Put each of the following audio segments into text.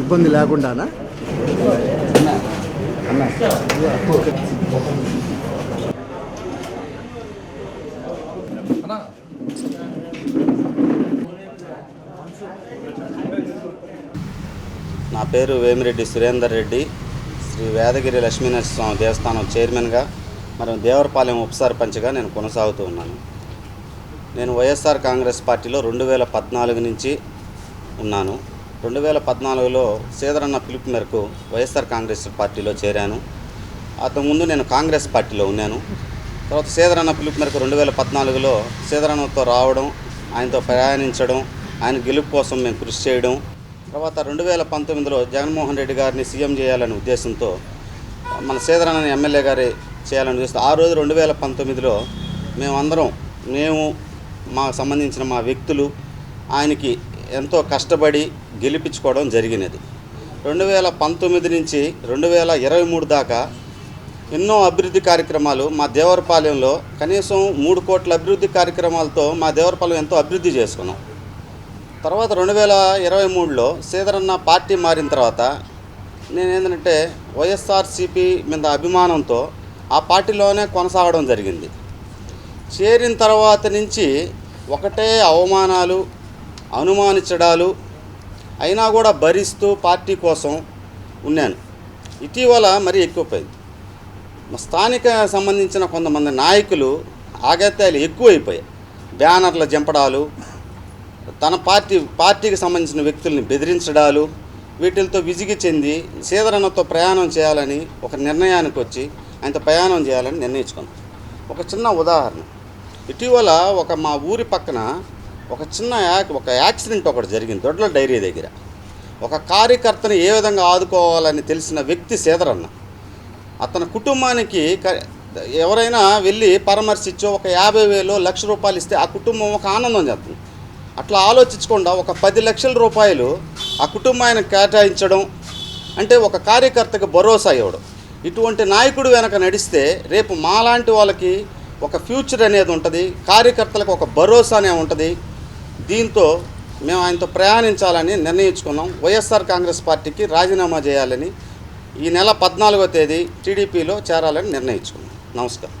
ఇబ్బంది లేకుండానా? నా పేరు వేమిరెడ్డి సురేందర్ రెడ్డి. శ్రీ వేదగిరి లక్ష్మీనరసింహస్వామి దేవస్థానం చైర్మన్గా మరియు దేవరపాలెం ఉప సర్పంచ్గా నేను కొనసాగుతూ ఉన్నాను. నేను వైఎస్ఆర్ కాంగ్రెస్ పార్టీలో రెండు వేల పద్నాలుగు నుంచి ఉన్నాను. రెండు వేల పద్నాలుగులో సీదరన్న పిలుపు మేరకు వైఎస్ఆర్ కాంగ్రెస్ పార్టీలో చేరాను. అంతకుముందు నేను కాంగ్రెస్ పార్టీలో ఉన్నాను. తర్వాత సీదరన్న పిలుపు మేరకు రెండు వేల పద్నాలుగులో సీదరన్నతో రావడం ఆయనతో ప్రయాణించడం ఆయన గెలుపు కోసం మేము కృషి చేయడం తర్వాత రెండు వేల పంతొమ్మిదిలో జగన్మోహన్ రెడ్డి గారిని సీఎం చేయాలనే ఉద్దేశంతో మన సీదరన్న ఎమ్మెల్యే గారి చేయాలని చూస్తే ఆ రోజు రెండు వేల పంతొమ్మిదిలో మేమందరం మేము మాకు సంబంధించిన మా వ్యక్తులు ఆయనకి ఎంతో కష్టపడి గెలిపించుకోవడం జరిగినది. రెండు వేల పంతొమ్మిది నుంచి రెండు వేల ఇరవై మూడు దాకా ఎన్నో అభివృద్ధి కార్యక్రమాలు మా దేవరపాలెంలో కనీసం మూడు కోట్ల అభివృద్ధి కార్యక్రమాలతో మా దేవరపాలెం ఎంతో అభివృద్ధి చేసుకున్నాం. తర్వాత రెండు వేల ఇరవై మూడులో సీదరన్న పార్టీ మారిన తర్వాత నేను ఏంటంటే వైఎస్ఆర్సీపీ మీద అభిమానంతో ఆ పార్టీలోనే కొనసాగడం జరిగింది. చేరిన తర్వాత నుంచి ఒకటే అవమానాలు అనుమానించడాలు అయినా కూడా భరిస్తూ పార్టీ కోసం ఉన్నాను. ఇటీవల మరీ ఎక్కువైపోయింది. మా స్థానిక సంబంధించిన కొంతమంది నాయకులు ఆగత్యాలు ఎక్కువైపోయాయి. బ్యానర్ల జంపడాలు తన పార్టీ పార్టీకి సంబంధించిన వ్యక్తుల్ని బెదిరించడాలు వీటితో విసిగి చెంది సీదరన్నతో ప్రయాణం చేయాలని ఒక నిర్ణయానికి వచ్చి ఆయనతో ప్రయాణం చేయాలని నిర్ణయించుకుంది ఒక చిన్న ఉదాహరణ. ఇటీవల ఒక మా ఊరి పక్కన ఒక చిన్న యాక్ ఒక యాక్సిడెంట్ ఒకటి జరిగింది దొడ్ల డైరీ దగ్గర. ఒక కార్యకర్తని ఏ విధంగా ఆదుకోవాలని తెలిసిన వ్యక్తి సీదరన్న అతని కుటుంబానికి ఎవరైనా వెళ్ళి పరామర్శించో ఒక యాభై వేలు లక్ష రూపాయలు ఇస్తే ఆ కుటుంబం ఒక ఆనందం చేస్తుంది. అట్లా ఆలోచించకుండా ఒక పది లక్షల రూపాయలు ఆ కుటుంబాన్ని కేటాయించడం అంటే ఒక కార్యకర్తకు భరోసా ఇవ్వడం. ఇటువంటి నాయకుడు వెనక నడిస్తే రేపు మాలాంటి వాళ్ళకి ఒక ఫ్యూచర్ అనేది ఉంటుంది కార్యకర్తలకు ఒక భరోసా అనే ఉంటుంది. దీంతో మేము ఆయనతో ప్రయాణించాలని నిర్ణయించుకున్నాం. వైఎస్ఆర్ కాంగ్రెస్ పార్టీకి రాజీనామా చేయాలని ఈ నెల పద్నాలుగో తేదీ టీడీపీలో చేరాలని నిర్ణయించుకున్నాం. నమస్కారం.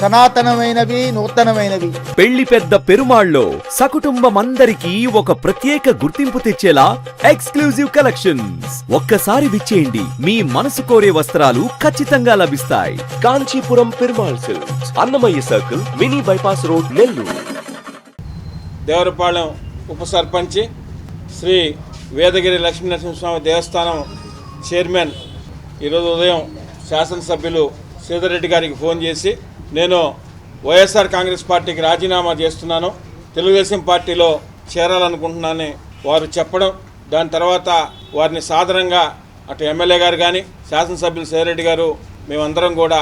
సనాతనమైనవి నూతనమైనవి. పెళ్ళి పెద్ద పెరుమాళ్ళో సకుటుంబమందరికీ ఒక ప్రత్యేక గుర్తింపు తెచ్చేలా ఎక్స్క్లూజివ్ కలెక్షన్స్. ఒక్కసారి విచ్చేయండి. మీ మనసు కోరే వస్త్రాలు ఖచ్చితంగా లభిస్తాయి. Kanchipuram Perumal silks Annamayya circle mini bypass road Nellore. Devarapalem ఉప సర్పంచి శ్రీ వేదగిరి లక్ష్మీనరసింహస్వామి దేవస్థానం చైర్మన్ ఈరోజు ఉదయం శాసనసభ్యులు శ్రీధర్రెడ్డి గారికి ఫోన్ చేసి నేను వైఎస్ఆర్ కాంగ్రెస్ పార్టీకి రాజీనామా చేస్తున్నాను. తెలుగుదేశం పార్టీలో చేరాలనుకుంటున్నానని వారు చెప్పడం దాని తర్వాత వారిని సాధారణంగా అటు ఎమ్మెల్యే గారు కానీ శాసనసభ్యులు సేరెడ్డి గారు మేమందరం కూడా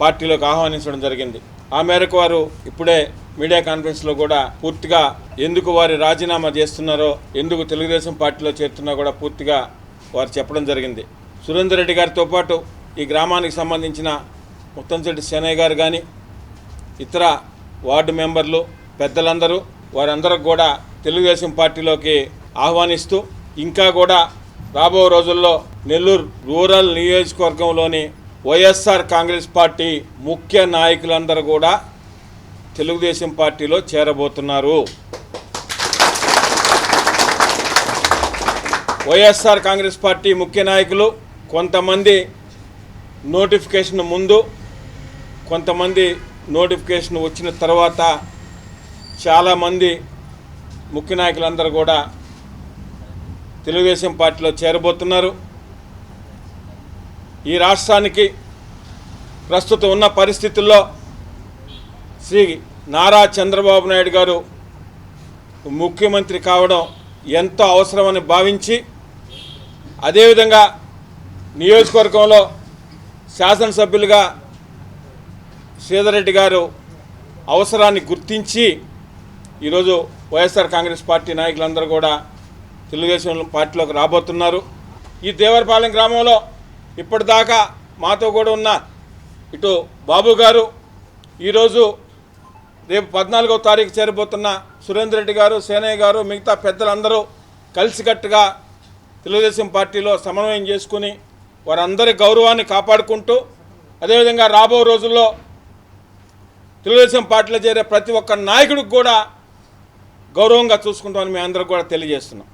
పార్టీలోకి ఆహ్వానించడం జరిగింది. ఆ మేరకు వారు ఇప్పుడే మీడియా కాన్ఫరెన్స్లో కూడా పూర్తిగా ఎందుకు వారు రాజీనామా చేస్తున్నారో ఎందుకు తెలుగుదేశం పార్టీలో చేరుతున్నా కూడా పూర్తిగా వారు చెప్పడం జరిగింది. సురేందర్ రెడ్డి గారితో పాటు ఈ గ్రామానికి సంబంధించిన ముత్తంశెట్టి సేనయ్య గారు కానీ ఇతర వార్డు మెంబర్లు పెద్దలందరూ వారందరూ కూడా తెలుగుదేశం పార్టీలోకి ఆహ్వానిస్తూ ఇంకా కూడా రాబో రోజుల్లో నెల్లూరు రూరల్ నియోజకవర్గంలోని వైఎస్ఆర్ కాంగ్రెస్ పార్టీ ముఖ్య నాయకులందరూ కూడా తెలుగుదేశం పార్టీలో చేరబోతున్నారు. వైఎస్ఆర్ కాంగ్రెస్ పార్టీ ముఖ్య నాయకులు కొంతమంది నోటిఫికేషన్ ముందు కొంతమంది నోటిఫికేషన్ వచ్చిన తర్వాత చాలామంది ముఖ్య నాయకులందరూ కూడా తెలుగుదేశం పార్టీలో చేరబోతున్నారు. ఈ రాష్ట్రానికి ప్రస్తుతం ఉన్న పరిస్థితుల్లో శ్రీ నారా చంద్రబాబు నాయుడు గారు ముఖ్యమంత్రి కావడం ఎంతో అవసరమని భావించి అదేవిధంగా నియోజకవర్గంలో శాసనసభ్యులుగా శ్రీధర్ గారు అవసరాన్ని గుర్తించి ఈరోజు వైఎస్ఆర్ కాంగ్రెస్ పార్టీ నాయకులందరూ కూడా తెలుగుదేశం పార్టీలోకి రాబోతున్నారు. ఈ దేవరపాలెం గ్రామంలో ఇప్పటిదాకా మాతో కూడా ఉన్న ఇటు బాబు గారు ఈరోజు రేపు పద్నాలుగో తారీఖు చేరబోతున్న సురేందర్ రెడ్డి గారు సేనయ్య గారు మిగతా పెద్దలందరూ కలిసికట్టుగా తెలుగుదేశం పార్టీలో సమన్వయం చేసుకుని వారందరి గౌరవాన్ని కాపాడుకుంటూ అదేవిధంగా రాబో రోజుల్లో తెలుగుదేశం పార్టీలో చేరే ప్రతి ఒక్క నాయకుడికి కూడా గౌరవంగా చూసుకుంటామని మేము అందరికి కూడా తెలియజేస్తున్నాం.